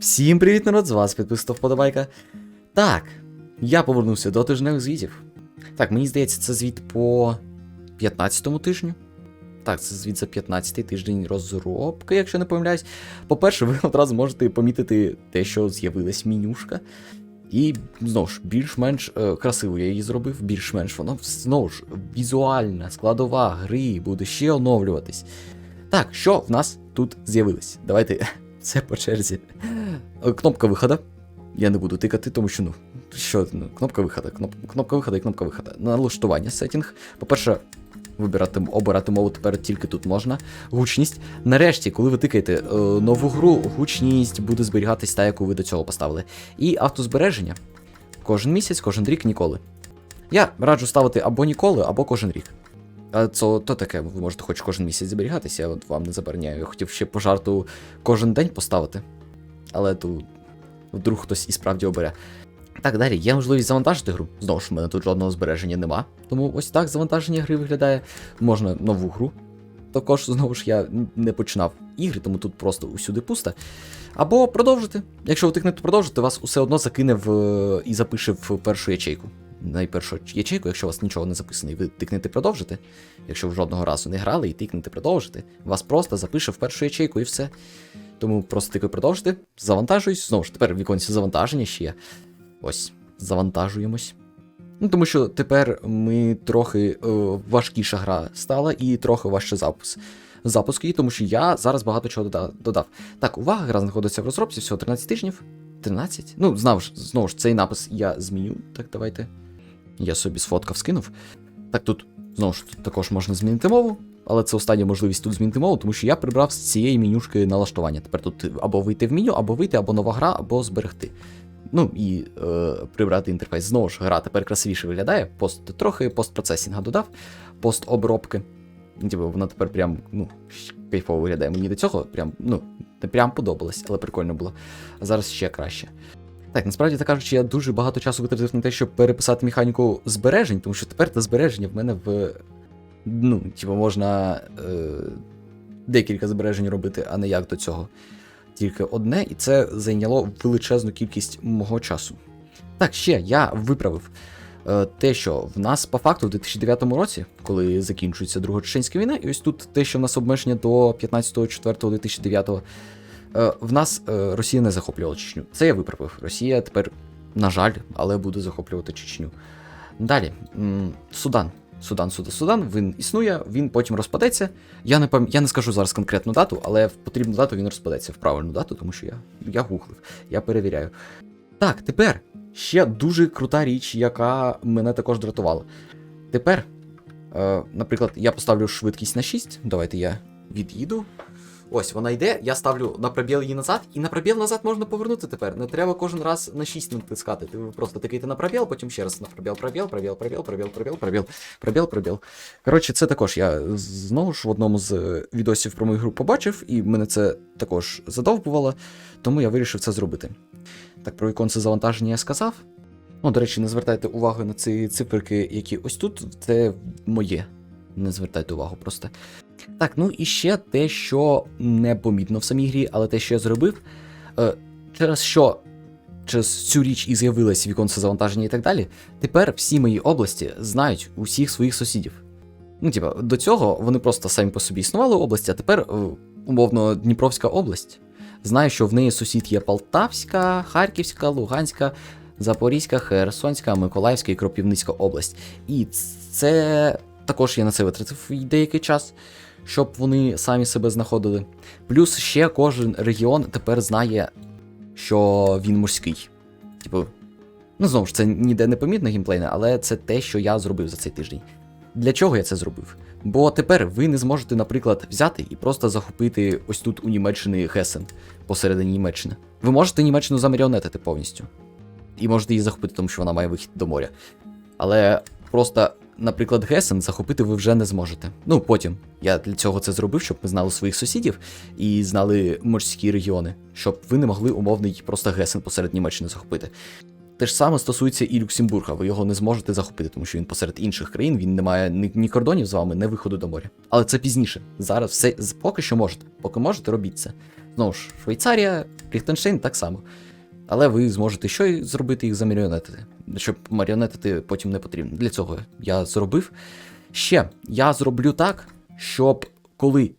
Всім привіт, народ! З вас підписав вподобайка. Так, я повернувся до тижневих звітів. Так, мені здається, це звіт по 15-му тижню. Так, це звіт за 15-й тиждень розробки, якщо не помиляюсь. По-перше, ви одразу можете помітити те, що з'явилась менюшка. І знову ж, більш-менш е, красиво я її зробив, більш-менш воно знову ж візуальна складова гри буде ще оновлюватись. Так, що в нас тут з'явилось? Давайте це по черзі. Е, Кнопка виходу. Я не буду тикати, тому що, ну, що, ну, кнопка виходу, кноп, кнопка виходу і кнопка виходу. Налаштування сеттінг. По-перше, вибирати, обирати мову тепер тільки тут можна. Гучність. Нарешті, коли ви тикаєте е, нову гру, гучність буде зберігатись та, яку ви до цього поставили. І автозбереження. Кожен місяць, кожен рік, ніколи. Я раджу ставити або ніколи, або кожен рік. А це то таке, ви можете хоч кожен місяць зберігатися, я от вам не забороняю. Я хотів ще по жарту кожен день поставити. Але тут вдруг хтось і справді обере. Так, далі, є можливість завантажити гру. Знову ж, в мене тут жодного збереження нема. Тому ось так завантаження гри виглядає. Можна нову гру. Також, знову ж, я не починав ігри, тому тут просто усюди пусто. Або продовжити. Якщо ви тикнете продовжити, вас усе одно закине в і запише в першу ячейку. Найпершу ячейку, якщо у вас нічого не записано, і ви тикнете продовжити. Якщо ви жодного разу не грали і тикнете продовжити, вас просто запише в першу ячейку і все. Тому просто тикаю продовжити, завантажуюсь. Знову ж тепер в віконці завантаження ще є. Ось, завантажуємось. Ну, тому що тепер ми трохи е, важкіша гра стала і трохи важче запуск. Запуск її, тому що я зараз багато чого дода- додав. Так, увага, гра знаходиться в розробці всього 13 тижнів. 13? Ну, знав ж, знову ж, цей напис я зміню. Так, давайте. Я собі сфоткав, скинув. Так, тут, знову ж, також можна змінити мову, але це остання можливість тут змінити мову, тому що я прибрав з цієї менюшки налаштування. Тепер тут або вийти в меню, або вийти, або нова гра, або зберегти. Ну і е, прибрати інтерфейс. Знову ж, гра тепер красивіше виглядає. Пост, трохи постпроцесінга додав, постобробки. Типу, вона тепер прям, ну, кайфово виглядає. Мені до цього прям, ну, не прям подобалось, але прикольно було. А зараз ще краще. Так, насправді так кажучи, я дуже багато часу витратив на те, щоб переписати механіку збережень, тому що тепер те збереження в мене в. Ну, типу, можна е, декілька збережень робити, а не як до цього. Тільки одне, і це зайняло величезну кількість мого часу. Так, ще я виправив е, те, що в нас по факту в 2009 році, коли закінчується Друга Чеченська війна, і ось тут те, що в нас обмеження до 15.04.2009, е, в нас е, Росія не захоплювала Чечню. Це я виправив. Росія тепер, на жаль, але буде захоплювати Чечню. Далі, Судан. Судан, Судан, Судан, він існує, він потім розпадеться. Я не пам... я не скажу зараз конкретну дату, але в потрібну дату він розпадеться в правильну дату, тому що я, я гуглив, я перевіряю. Так, тепер ще дуже крута річ, яка мене також дратувала. Тепер, е, наприклад, я поставлю швидкість на 6. Давайте я від'їду. Ось вона йде, я ставлю на пробіл її назад, і на пробіл назад можна повернути тепер. Не треба кожен раз на 6 натискати. Ти просто тикаєте на пробіл, потім ще раз на пробіл, пробіл, пробіл, пробіл, пробіл, пробіл, пробіл, пробіл, пробіл. Коротше, це також я знову ж в одному з е, відосів про мою гру побачив, і мене це також задовбувало, тому я вирішив це зробити. Так, про віконце завантаження я сказав. Ну, до речі, не звертайте увагу на ці циферки, які ось тут, це моє. Не звертайте увагу просто. Так, ну і ще те, що непомітно в самій грі, але те, що я зробив, е, через що через цю річ і з'явилось віконце завантаження і так далі, тепер всі мої області знають усіх своїх сусідів. Ну, типа, до цього вони просто самі по собі існували області, а тепер, е, умовно, Дніпровська область. Знає, що в неї сусід є Полтавська, Харківська, Луганська, Запорізька, Херсонська, Миколаївська і Кропівницька область. І це також я на це витратив деякий час, щоб вони самі себе знаходили. Плюс ще кожен регіон тепер знає, що він морський. Типу, ну знову ж це ніде не помітно геймплейне, але це те, що я зробив за цей тиждень. Для чого я це зробив? Бо тепер ви не зможете, наприклад, взяти і просто захопити ось тут у Німеччини Гесен посередині Німеччини. Ви можете Німеччину замаріонетити повністю. І можете її захопити, тому що вона має вихід до моря. Але просто, наприклад, Гесен захопити ви вже не зможете. Ну, потім. Я для цього це зробив, щоб ми знали своїх сусідів і знали морські регіони, щоб ви не могли умовний просто Гесен посеред Німеччини захопити. Те ж саме стосується і Люксембурга. Ви його не зможете захопити, тому що він посеред інших країн, він не має ні, ні кордонів з вами, ні виходу до моря. Але це пізніше. Зараз все поки що можете. Поки можете, робіть це. Знову ж, Швейцарія, Ліхтенштейн так само. Але ви зможете що зробити їх замаріонетити, щоб маріонетити потім не потрібно. Для цього я зробив. Ще я зроблю так, щоб коли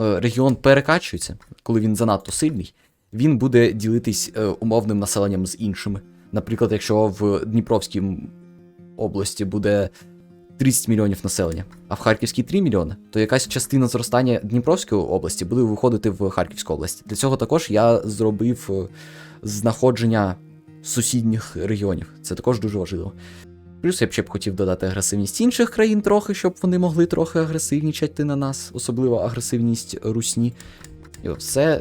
е, регіон перекачується, коли він занадто сильний, він буде ділитись е, умовним населенням з іншими. Наприклад, якщо в Дніпровській області буде 30 мільйонів населення, а в Харківській 3 мільйони, то якась частина зростання Дніпровської області буде виходити в Харківську область. Для цього також я зробив е, знаходження сусідніх регіонів. Це також дуже важливо. Плюс я б ще б хотів додати агресивність інших країн трохи, щоб вони могли трохи агресивнічати на нас, особливо агресивність русні. І все,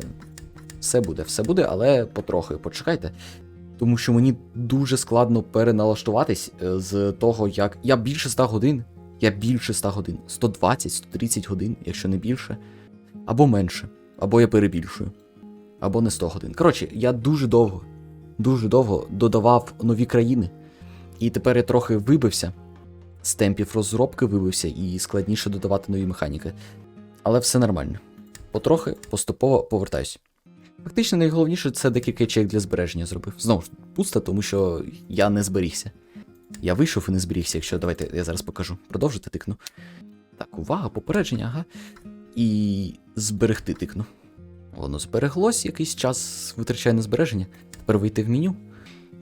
все буде, все буде, але потрохи почекайте. Тому що мені дуже складно переналаштуватись е, з того, як. Я більше 100 годин, я більше 100 годин, 120-130 годин, якщо не більше, або менше, або я перебільшую, або не 100 годин. Коротше, я дуже довго, дуже довго додавав нові країни, і тепер я трохи вибився з темпів розробки, вибився і складніше додавати нові механіки. Але все нормально. Потрохи, поступово повертаюсь. Фактично найголовніше це декілька ячеїк для збереження зробив. Знову ж пусто, тому що я не зберігся. Я вийшов і не зберігся, якщо давайте я зараз покажу. Продовжити тикну. Так, увага, попередження, ага. І зберегти тикну. Воно збереглось, якийсь час витрачає на збереження. Тепер вийти в меню.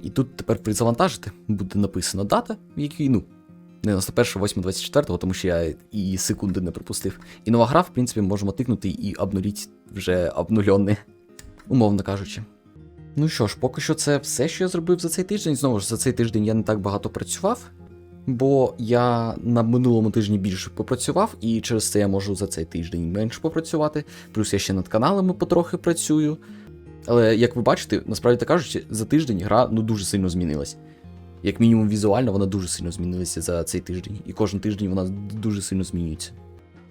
І тут тепер при завантажити буде написано дата, в якій, ну, 91.8.24, тому що я і секунди не пропустив. І нова гра, в принципі, можемо тикнути і обнуліть вже обнульонне, умовно кажучи. Ну що ж, поки що це все, що я зробив за цей тиждень. Знову ж за цей тиждень я не так багато працював, бо я на минулому тижні більше попрацював, і через це я можу за цей тиждень менше попрацювати. Плюс я ще над каналами потрохи працюю. Але як ви бачите, насправді так кажучи, за тиждень гра ну дуже сильно змінилась. Як мінімум візуально, вона дуже сильно змінилася за цей тиждень, і кожен тиждень вона дуже сильно змінюється.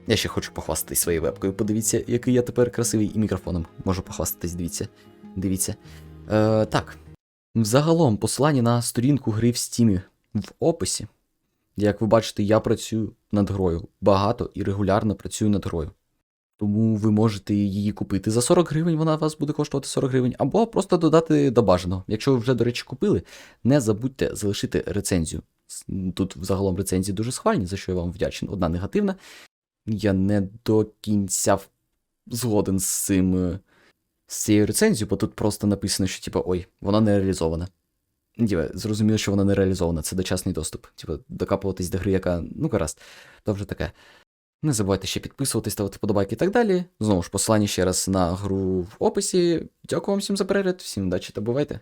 Я ще хочу похвастатись своєю вебкою. Подивіться, який я тепер красивий і мікрофоном. Можу похвастатись, дивіться. Дивіться. Е, так. Взагалом, посилання на сторінку гри в стімі в описі. Як ви бачите, я працюю над грою. Багато і регулярно працюю над грою. Тому ви можете її купити за 40 гривень, вона вас буде коштувати 40 гривень, або просто додати до бажаного. Якщо ви вже, до речі, купили, не забудьте залишити рецензію. Тут взагалом рецензії дуже схвальні, за що я вам вдячний. Одна негативна. Я не до кінця згоден з цим. е, З цією рецензією, бо тут просто написано, що типу, ой, вона не реалізована. Діва, зрозуміло, що вона не реалізована, це дочасний доступ. Типу, докапуватись до гри, яка, ну гаразд, то вже таке. Не забувайте ще підписуватись, ставити подобайки і так далі. Знову ж, посилання ще раз на гру в описі. Дякую вам всім за перегляд, всім удачі та бувайте!